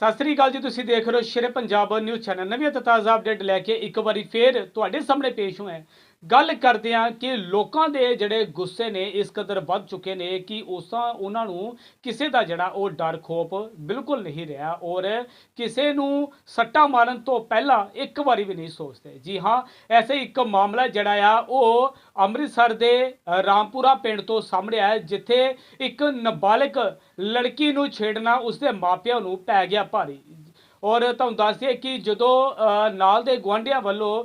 ਸਤਿ ਸ੍ਰੀ ਅਕਾਲ ਜੀ, ਤੁਸੀਂ ਦੇਖ ਰਹੇ ਹੋ ਸ਼ੇਰੇ ਪੰਜਾਬ ਨਿਊਜ਼ ਚੈਨਲ। ਨਵੀਂ ਅਤੇ ਤਾਜ਼ਾ ਅਪਡੇਟ ਲੈ ਕੇ ਇੱਕ ਵਾਰੀ ਫੇਰ ਤੁਹਾਡੇ ਸਾਹਮਣੇ ਪੇਸ਼ ਹੋਇਆ ਗੱਲ ਕਰਦੇ ਹਾਂ ਕਿ ਲੋਕਾਂ ਦੇ ਜਿਹੜੇ ਗੁੱਸੇ ਨੇ, ਇਸ ਕਦਰ ਵੱਧ ਚੁੱਕੇ ਨੇ ਕਿ ਉਸਾਂ ਉਹਨਾਂ ਨੂੰ ਕਿਸੇ ਦਾ ਜਿਹੜਾ ਉਹ ਡਰ, ਖੋਪ ਬਿਲਕੁਲ ਨਹੀਂ ਰਿਹਾ ਔਰ ਕਿਸੇ ਨੂੰ ਸੱਟਾ ਮਾਰਨ ਤੋਂ ਪਹਿਲਾਂ ਇੱਕ ਵਾਰੀ ਵੀ ਨਹੀਂ ਸੋਚਦੇ। ਜੀ ਹਾਂ, ਐਸੇ ਇੱਕ ਮਾਮਲਾ ਜਿਹੜਾ ਆ, ਉਹ ਅੰਮ੍ਰਿਤਸਰ ਦੇ ਰਾਮਪੁਰਾ ਪਿੰਡ ਤੋਂ ਸਾਹਮਣੇ ਆਇਆ, ਜਿੱਥੇ ਇੱਕ ਨਾਬਾਲਗ ਲੜਕੀ ਨੂੰ ਛੇੜਨਾ ਉਸਦੇ ਮਾਪਿਆਂ ਨੂੰ ਪੈ ਗਿਆ ਭਾਰੀ। ਔਰ ਤੁਹਾਨੂੰ ਦੱਸ ਦਈਏ ਕਿ ਜਦੋਂ ਨਾਲ ਦੇ ਗੁਆਂਢੀਆਂ ਵੱਲੋਂ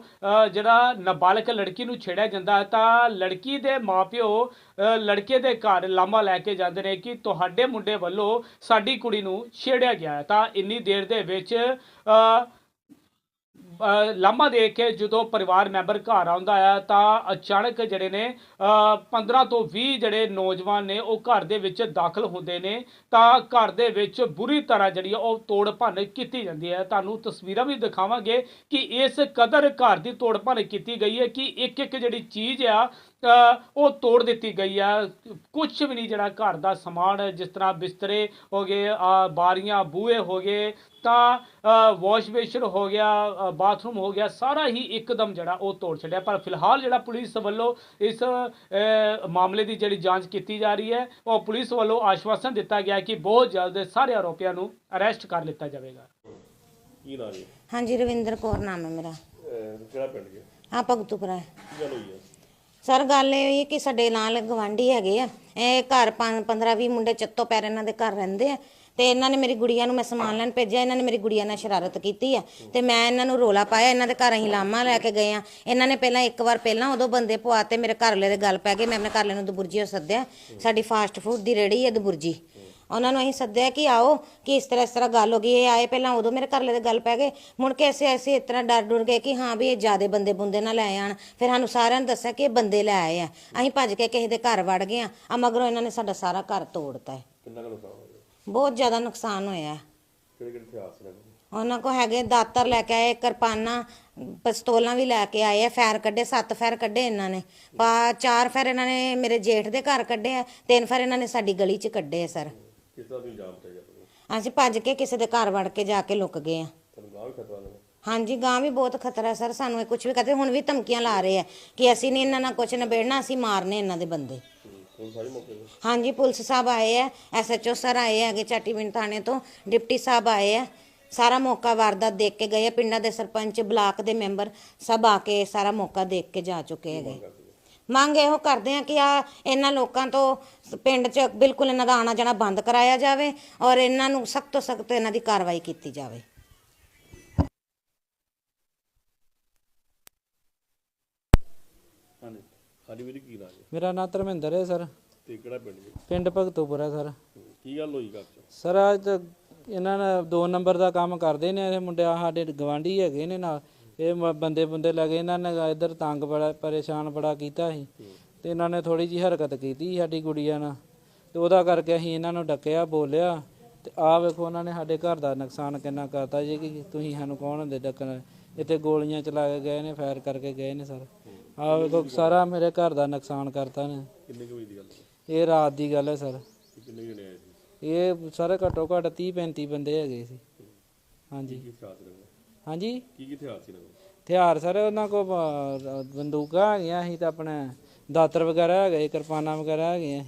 ਜਿਹੜਾ ਨਾਬਾਲਗ ਲੜਕੀ ਨੂੰ ਛੇੜਿਆ ਜਾਂਦਾ ਹੈ ਤਾਂ ਲੜਕੀ ਦੇ ਮਾਪਿਓ ਅ, ਲੜਕੇ ਦੇ ਘਰ ਲਾਮਾ ਲੈ ਕੇ ਜਾਂਦੇ ਨੇ ਕਿ ਤੁਹਾਡੇ ਮੁੰਡੇ ਵੱਲੋਂ ਸਾਡੀ ਕੁੜੀ ਨੂੰ ਛੇੜਿਆ ਗਿਆ ਹੈ। ਤਾਂ ਇੰਨੀ ਦੇਰ ਦੇ ਵਿੱਚ ਲਾਮਾ ਦੇ ਕੇ ਜਦੋਂ ਪਰਿਵਾਰ ਮੈਂਬਰ ਘਰ ਆਉਂਦਾ ਆ ਤਾਂ ਅਚਾਨਕ ਜਿਹੜੇ ਨੇ ਅ, 15 ਤੋਂ 20 ਜਿਹੜੇ ਨੌਜਵਾਨ ਨੇ ਉਹ ਘਰ ਦੇ ਵਿੱਚ ਦਾਖਲ ਹੁੰਦੇ ਨੇ। ਤਾਂ ਘਰ ਦੇ ਵਿੱਚ ਬੁਰੀ ਤਰ੍ਹਾਂ ਜਿਹੜੀ ਆ ਉਹ ਤੋੜ ਭੰਨ ਕੀਤੀ ਜਾਂਦੀ ਹੈ ਤੁਹਾਨੂੰ ਤਸਵੀਰਾਂ ਵੀ ਦਿਖਾਵਾਂਗੇ ਕਿ ਇਸ ਕਦਰ ਘਰ ਦੀ ਤੋੜ ਭੰਨ ਕੀਤੀ ਗਈ ਹੈ ਕਿ ਇੱਕ ਇੱਕ ਜਿਹੜੀ ਚੀਜ਼ ਆ ਉਹ ਤੋੜ ਦਿੱਤੀ ਗਈ ਆ। ਕੁਝ ਵੀ ਨਹੀਂ ਜਿਹੜਾ ਘਰ ਦਾ ਸਮਾਨ ਜਿਸ ਤਰ੍ਹਾਂ ਬਿਸਤਰੇ ਹੋ ਗਏ ਬਾਰੀਆਂ ਬੂਹੇ ਹੋ ਗਏ ਤਾਂ ਵਾਸ਼ ਬੇਸ਼ਨ ਹੋ ਗਿਆ ਬਾਥਰੂਮ ਹੋ ਗਿਆ ਸਾਰਾ ਹੀ ਇੱਕਦਮ ਜਿਹੜਾ ਉਹ ਤੋੜ ਛੱਡਿਆ। ਪਰ ਫਿਲਹਾਲ ਜਿਹੜਾ ਪੁਲਿਸ ਵੱਲੋਂ ਇਸ ਮਾਮਲੇ ਦੀ ਜਿਹੜੀ ਜਾਂਚ ਕੀਤੀ ਜਾ ਰਹੀ ਹੈ ਉਹ ਪੁਲਿਸ ਵੱਲੋਂ ਆਸ਼ਵਾਸਨ ਦਿੱਤਾ ਗਿਆ ਕਿ ਬਹੁਤ ਜਲਦ ਸਾਰੇ ਆਰੋਪੀਆਂ ਨੂੰ ਅਰੈਸਟ ਕਰ ਲਿੱਤਾ ਜਾਵੇਗਾ। ਕੀ ਨਾਂ ਜੀ? ਹਾਂਜੀ ਰਵਿੰਦਰ ਕੌਰ ਨਾਮ ਹੈ ਮੇਰਾ। ਕਿਹੜਾ ਪਿੰਡ ਜੀ? ਹਾਂ ਭਗਤੂਪੁਰਾ। ਕੀ ਗੱਲ ਹੋਈ ਹੈ? ਸਰ, ਗੱਲ ਇਹ ਹੋਈ ਕਿ ਸਾਡੇ ਨਾਲ ਗਵਾਂਢੀ ਹੈਗੇ ਆ। ਇਹ ਘਰ 15 20 ਮੁੰਡੇ ਚੱਤੋ ਪੈਰ ਇਹਨਾਂ ਦੇ ਘਰ ਰਹਿੰਦੇ ਆ। ਤੇ ਇਹਨਾਂ ਨੇ ਮੇਰੀ ਗੁੜੀਆ ਨੂੰ ਮੈਂ ਸਮਾਨ ਲੈਣ ਭੇਜਿਆ, ਇਹਨਾਂ ਨੇ ਮੇਰੀ ਗੁੜੀਆ ਨਾਲ ਸ਼ਰਾਰਤ ਕੀਤੀ ਆ। ਤੇ ਮੈਂ ਇਹਨਾਂ ਨੂੰ ਰੋਲਾ ਪਾਇਆ, ਇਹਨਾਂ ਦੇ ਘਰ ਅਸੀਂ ਲਾਮਾ ਲੈ ਕੇ ਗਏ ਆ। ਇਹਨਾਂ ਨੇ ਪਹਿਲਾਂ ਇੱਕ ਵਾਰ ਪਹਿਲਾਂ ਉਦੋਂ ਬੰਦੇ ਪਵਾਤੇ ਮੇਰੇ ਘਰਲੇ ਦੇ ਗੱਲ ਪੈ ਗਏ, ਮੈਂ ਆਪਣੇ ਘਰਲੇ ਨੂੰ ਦਬੁਰਜੀ ਸੱਦਿਆ। ਸਾਡੀ ਫਾਸਟ ਫੂਡ ਦੀ ਰੇੜੀ ਹੈ ਦਬੁਰਜੀ। ਉਹਨਾਂ ਨੂੰ ਅਸੀਂ ਸੱਦਿਆ ਕਿ ਆਓ ਕਿ ਇਸ ਤਰ੍ਹਾਂ ਇਸ ਤਰ੍ਹਾਂ ਗੱਲ ਹੋ ਗਈ ਇਹ ਆਏ ਪਹਿਲਾਂ ਉਦੋਂ ਮੇਰੇ ਘਰਲੇ ਦੇ ਗੱਲ ਪੈ ਗਏ। ਮੁੜ ਕੇ ਐਸੇ ਐਸੇ ਇਸ ਤਰ੍ਹਾਂ ਡਰ ਡੁਰ ਗਏ ਕਿ ਹਾਂ ਵੀ ਇਹ ਜਿਆਦੇ ਬੰਦੇ ਬੁੰਦੇ ਨਾ ਲੈ ਆਣ। ਫਿਰ ਸਾਨੂੰ ਸਾਰਿਆਂ ਨੂੰ ਦੱਸਿਆ ਕਿ ਇਹ ਬੰਦੇ ਲੈ ਆਏ ਆ। ਅਸੀਂ ਭੱਜ ਕੇ ਕਿਸੇ ਦੇ ਘਰ ਵੜ ਗਏ ਆ। ਆ ਮਗਰੋਂ ਇਹਨਾਂ ਨੇ ਸਾਡਾ ਸਾਰਾ ਘਰ ਤੋੜਤਾ ਹੈ। ਕਿੰਨਾ ਕੁ ਨੁਕਸਾਨ ਹੋਇਆ? ਬਹੁਤ ਜ਼ਿਆਦਾ ਨੁਕਸਾਨ ਹੋਇਆ। ਹੈ। ਕਿਹੜੇ ਕਿਹੜੇ ਹਥਿਆਰ ਸੀ ਲੱਗੇ ਉਹਨਾਂ ਕੋ ਹੈਗੇ ਦਾਤਰ ਲੈ ਕੇ ਆਏ ਕਿਰਪਾਨਾਂ ਪਿਸਤੌਲਾਂ ਵੀ ਲੈ ਕੇ ਆਏ ਆ ਫੈਰ ਕੱਢੇ ਸੱਤ ਫੈਰ ਕੱਢੇ ਇਹਨਾਂ ਨੇ। ਪਾ ਚਾਰ ਫੈਰ ਇਹਨਾਂ ਨੇ ਮੇਰੇ ਜੇਠ ਦੇ ਘਰ ਕੱਢੇ ਆ ਤਿੰਨ ਫੈਰ ਇਹਨਾਂ ਨੇ ਸਾਡੀ ਗਲੀ 'ਚ ਕੱਢੇ ਆ ਸਰ। ਕਿਸ ਤਰ੍ਹਾਂ ਤੁਸੀਂ ਜਾਮ ਜਾਂਦੇ ਅਸੀਂ ਭੱਜ ਕੇ ਕਿਸੇ ਦੇ ਘਰ ਵੜ ਕੇ ਜਾ ਕੇ ਲੁਕ ਗਏ ਆ। ਤੁਹਾਨੂੰ ਗਾਹ ਵੀ ਖਤਰਾ ਲੱਗਾ ਹਾਂਜੀ ਗਾਂ ਵੀ ਬਹੁਤ ਖਤਰਾ ਹੈ ਸਰ ਸਾਨੂੰ ਇਹ ਕੁਝ ਵੀ ਕਹਤੇ ਹੁਣ ਵੀ ਧਮਕੀਆਂ ਲਾ ਰਹੇ ਆ ਕਿ ਅਸੀਂ ਨਹੀਂ ਇਹਨਾਂ ਨਾਲ ਕੁਝ ਨਿਬੇੜਨਾ ਅਸੀਂ ਮਾਰਨੇ ਇਹਨਾਂ ਦੇ ਬੰਦੇ। ਹੁਣ ਸਾਰੇ ਮੌਕੇ ਤੇ? ਹਾਂਜੀ ਪੁਲਿਸ ਸਾਹਿਬ ਆਏ ਆ ਐਸਐਚਓ ਸਰ ਆਏ ਹੈਗੇ ਚਾਟੀਵਿੰਡ ਥਾਣੇ ਤੋਂ ਡਿਪਟੀ ਸਾਹਿਬ ਆਏ ਆ। ਸਾਰਾ ਮੌਕਾ ਵਾਰਦਾਤ ਦੇਖ ਕੇ ਗਏ ਆ ਪਿੰਡਾਂ ਦੇ ਸਰਪੰਚ ਬਲਾਕ ਦੇ ਮੈਂਬਰ ਸਭ ਆ ਕੇ ਸਾਰਾ ਮੌਕਾ ਦੇਖ ਕੇ ਜਾ ਚੁੱਕੇ ਹੈਗੇ। ਮੰਗ ਇਹੋ ਕਰਦੇ ਆ ਕਿ ਆ ਇਹਨਾਂ ਲੋਕਾਂ ਤੋਂ ਪਿੰਡ 'ਚ ਬਿਲਕੁਲ ਇਹਨਾਂ ਦਾ ਆਣਾ ਜਾਣਾ ਬੰਦ ਕਰਾਇਆ ਜਾਵੇ ਔਰ ਇਹਨਾਂ ਨੂੰ ਸਖਤ ਤੋਂ ਸਖਤ ਇਹਨਾਂ ਦੀ ਕਾਰਵਾਈ ਕੀਤੀ ਜਾਵੇ। ਹਾਂਜੀ। ਹਾਂਜੀ ਵੀਰ ਕੀ ਨਾਂ ਜੀ? ਮੇਰਾ ਨਾਂ ਧਰਮਿੰਦਰ ਹੈ ਸਰ। ਤੇ ਕਿਹੜਾ ਪਿੰਡ ਜੀ? ਪਿੰਡ ਭਗਤੂਪੁਰਾ ਸਰ। ਕੀ ਗੱਲ ਹੋਈ ਘਰ ਚ? ਸਰ ਅੱਜ ਤਾਂ ਇਹਨਾਂ ਨੇ ਦੋ ਨੰਬਰ ਦਾ ਕੰਮ ਕਰਦੇ ਨੇ ਇਹ ਮੁੰਡੇ ਆਹ ਸਾਡੇ ਗਵਾਂਢੀ ਹੈਗੇ ਨੇ ਨਾਲ। ਇਹ ਮ- ਬੰਦੇ ਬੰਦੇ ਲੱਗੇ ਇਹਨਾਂ ਨੇ ਇੱਧਰ ਤੰਗ ਬੜਾ ਪਰੇਸ਼ਾਨ ਬੜਾ ਕੀਤਾ ਸੀ। ਤੇ ਇਹਨਾਂ ਨੇ ਥੋੜੀ ਜੀ ਹਰਕਤ ਕੀਤੀ ਸਾਡੀ ਗੁੜੀਆ ਨਾਲ। ਤੇ ਉਹਦਾ ਕਰਕੇ ਅਸੀਂ ਇਹਨਾਂ ਨੂੰ ਡੱਕਿਆ ਬੋਲਿਆ। ਤੇ ਆਹ ਵੇਖੋ ਉਹਨਾਂ ਨੇ ਸਾਡੇ ਘਰ ਦਾ ਨੁਕਸਾਨ ਕਿੰਨਾ ਕਰਤਾ ਜੀ ਕਿ ਤੁਸੀਂ ਸਾਨੂੰ ਕੌਣ ਹੁੰਦੇ ਡੱਕਣ? ਇੱਥੇ ਗੋਲੀਆਂ ਚਲਾ ਕੇ ਗਏ ਨੇ ਫਾਇਰ ਕਰਕੇ ਗਏ ਨੇ ਸਰ। ਆਹ ਵੇਖੋ ਸਾਰਾ ਮੇਰੇ ਘਰ ਦਾ ਨੁਕਸਾਨ ਕਰਤਾ ਨੇ। ਕਿੰਨੇ ਕੁ ਵਜੇ ਦੀ ਗੱਲ ਹੈ ਇਹ ਰਾਤ ਦੀ ਗੱਲ ਹੈ ਸਰ। ਤੇ ਕਿੰਨੇ ਜਣੇ ਆਏ ਸੀ? ਇਹ ਸਾਰੇ ਘੱਟੋ ਘੱਟ 30 35 ਬੰਦੇ ਹੈਗੇ ਸੀ। ਹਾਂਜੀ। ਕੀ ਹਥਿਆਰ ਸੀ ਲੱਗੇ ਹਾਂਜੀ? ਕੀ ਕੀ ਹਥਿਆਰ ਸੀ ਲੱਗੇ ਹਥਿਆਰ ਸਰ ਉਹਨਾਂ ਕੋਲ ਬ- ਬੰਦੂਕਾਂ ਹੈਗੀਆਂ ਸੀ ਤਾਂ ਆਪਣੇ ਦਾਤਰ ਵਗੈਰਾ ਹੈਗੇ ਕਿਰਪਾਨਾਂ ਵਗੈਰਾ ਹੈਗੀਆਂ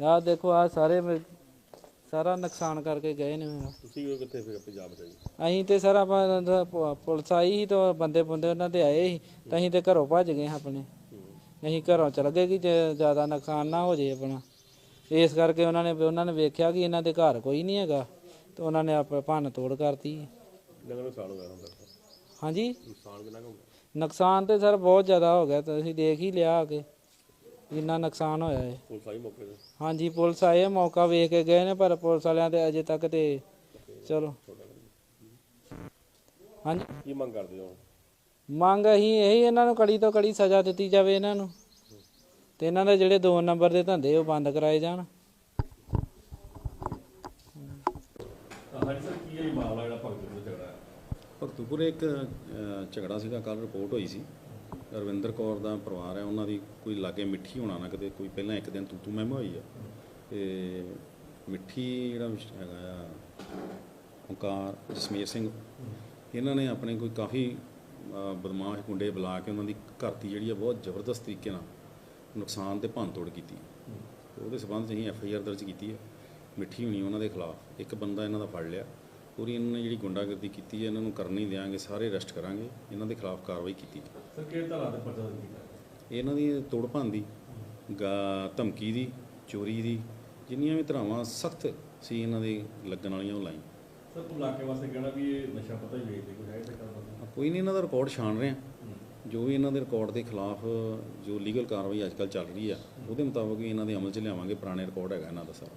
ਆਹ ਦੇਖੋ ਆ ਸਾਰੇ ਮੇ- ਸਾਰਾ ਨੁਕਸਾਨ ਕਰਕੇ ਗਏ ਨੇ ਮੇਰਾ ਤੁਸੀਂ ਉਹ ਕਿੱਥੇ ਫਿਰ ਪੰਜਾਬ ਚ ਅਸੀਂ ਤੇ ਸਰ ਆਪਾਂ ਦਾ ਪ- ਪੁਲਿਸ ਆਈ ਸੀ ਤਾਂ ਬੰਦੇ ਬੰਦੇ ਉਹਨਾਂ ਦੇ ਆਏ ਸੀ ਤਾਂ ਅਸੀਂ ਤੇ ਘਰੋਂ ਭੱਜ ਗਏ ਆਪਣੇ। ਅਸੀਂ ਘਰੋਂ ਚਲ ਗਏ ਕਿ ਜੇ ਜ਼ਿਆਦਾ ਨੁਕਸਾਨ ਨਾ ਹੋ ਜੇ ਆਪਣਾ। ਇਸ ਕਰਕੇ ਉਹਨਾਂ ਨੇ ਉਹਨਾਂ ਨੇ ਵੇਖਿਆ ਕਿ ਇਹਨਾਂ ਦੇ ਘਰ ਕੋਈ ਨਹੀਂ ਹੈਗਾ ਤੇ ਉਹਨਾਂ ਨੇ ਆਪ ਭੰਨ ਤੋੜ ਕਰਤੀ। ਨੁਕਸਾਨ ਹੋਇਆ ਹਾਂਜੀ? ਨੁਕਸਾਨ ਕਿੰਨਾ ਕੁ ਹੋ ਗਿਆ? ਨੁਕਸਾਨ ਤੇ ਸਰ ਬਹੁਤ ਜ਼ਿਆਦਾ ਹੋ ਗਿਆ ਤੁਸੀਂ ਦੇਖ ਹੀ ਲਿਆ ਆ ਕੇ ਜਿੰਨਾ ਨੁਕਸਾਨ ਹੋਇਆ ਹੈ ਪੁਲਿਸ ਆਈ ਮੌਕੇ ਤੇ? ਹਾਂਜੀ ਪੁਲਿਸ ਆਏ ਆ, ਮੌਕਾ ਵੇਖ ਕੇ ਗਏ ਨੇ ਪਰ ਪੁਲਿਸ ਵਾਲਿਆਂ ਤੇ ਅਜੇ ਤੱਕ ਤੇ ਚਲੋ। ਹਾਂਜੀ? ਕੀ ਮੰਗ ਕਰਦੇ ਹੋ? ਮੰਗ ਅਸੀਂ ਇਹੀ ਇਹਨਾਂ ਨੂੰ ਕੜੀ ਤੋਂ ਕੜੀ ਸਜ਼ਾ ਦਿੱਤੀ ਜਾਵੇ ਇਹਨਾਂ ਨੂੰ। ਤੇ ਇਹਨਾਂ ਦੇ ਜਿਹੜੇ ਦੋ ਨੰਬਰ ਦੇ ਧੰਦੇ ਉਹ ਬੰਦ ਕਰਾਏ ਜਾਣ ਹਾਂਜੀ ਸਰ ਕੀ ਮਾਮਲਾ ਜਿਹੜਾ ਭਗਤ ਦਾ ਝਗੜਾ ਹੈ। ਭਗਤੂਪੁਰੇ ਇੱਕ ਝਗੜਾ ਸੀਗਾ ਕੱਲ ਰਿਪੋਰਟ ਹੋਈ ਸੀ। ਰਵਿੰਦਰ ਕੌਰ ਦਾ ਪਰਿਵਾਰ ਹੈ ਉਹਨਾਂ ਦੀ ਕੋਈ ਲਾਗੇ ਮਿੱਠੀ ਹੋਣਾ ਨਾ ਕਿਤੇ ਕੋਈ ਪਹਿਲਾਂ ਇੱਕ ਦਿਨ ਤੂੰ ਤੂੰ ਮੈਂ ਹੋਈ ਆ। ਤੇ ਮਿੱਠੀ ਜਿਹੜਾ ਹੈਗਾ ਆ ਓਂਕਾਰ ਜਸਮੀਰ ਸਿੰਘ ਇਹਨਾਂ ਨੇ ਆਪਣੇ ਕੋਈ ਕਾਫੀ ਬਦਮਾਸ਼ ਗੁੰਡੇ ਬੁਲਾ ਕੇ ਉਹਨਾਂ ਦੀ ਘਰ ਦੀ ਜਿਹੜੀ ਆ ਬਹੁਤ ਜ਼ਬਰਦਸਤ ਤਰੀਕੇ ਨਾਲ ਨੁਕਸਾਨ ਤੇ ਭੰਨਤੋੜ ਕੀਤੀ। ਉਹਦੇ ਸਬੰਧ 'ਚ ਅਸੀਂ ਐਫ ਆਈ ਆਰ ਦਰਜ ਕੀਤੀ ਹੈ ਮਿੱਠੀ ਹੋਣੀ ਉਹਨਾਂ ਦੇ ਖਿਲਾਫ। ਇੱਕ ਬੰਦਾ ਇਹਨਾਂ ਦਾ ਫੜ ਲਿਆ। ਪੂਰੀ ਇਹਨਾਂ ਨੇ ਜਿਹੜੀ ਗੁੰਡਾਗਰਦੀ ਕੀਤੀ ਹੈ ਇਹਨਾਂ ਨੂੰ ਕਰਨ ਨਹੀਂ ਦਿਆਂਗੇ ਸਾਰੇ ਅਰੈਸਟ ਕਰਾਂਗੇ। ਇਹਨਾਂ ਦੇ ਖਿਲਾਫ ਕਾਰਵਾਈ ਕੀਤੀ ਜਾਵੇ ਸਰ ਕਿਹੜੇ ਧਾਰਾ ਦੇ ਪਰਚਾ ਕੀਤਾ ਇਹਨਾਂ ਦੀ ਤੋੜ ਭੰਨ ਦੀ ਗਾ ਧਮਕੀ ਦੀ ਚੋਰੀ ਦੀ ਜਿੰਨੀਆਂ ਵੀ ਧਰਾਵਾਂ ਸਖਤ ਸੀ ਇਹਨਾਂ ਦੇ ਲੱਗਣ ਵਾਲੀਆਂ ਉਹ ਲਾਈ ਸਰ ਤੂੰ ਇਲਾਕੇ ਵਾਸਤੇ ਕਹਿਣਾ ਵੀ ਇਹ ਨਸ਼ਾ ਪਤਾ ਹੀ ਵੇਚਦੇ ਕੋਈ ਹੈ ਤੇ ਕੋਈ ਨਹੀਂ ਇਹਨਾਂ ਦਾ ਰਿਕਾਰਡ ਛਾਣ ਰਹੇ ਹਾਂ। ਜੋ ਵੀ ਇਹਨਾਂ ਦੇ ਰਿਕਾਰਡ ਦੇ ਖਿਲਾਫ ਜੋ ਲੀਗਲ ਕਾਰਵਾਈ ਅੱਜਕੱਲ ਚੱਲ ਰਹੀ ਆ ਉਹਦੇ ਮੁਤਾਬਕ ਇਹਨਾਂ ਦੇ ਅਮਲ 'ਚ ਲਿਆਵਾਂਗੇ ਪੁਰਾਣੇ ਰਿਕਾਰਡ ਹੈਗਾ ਇਹਨਾਂ ਦਾ ਸਾਰਾ।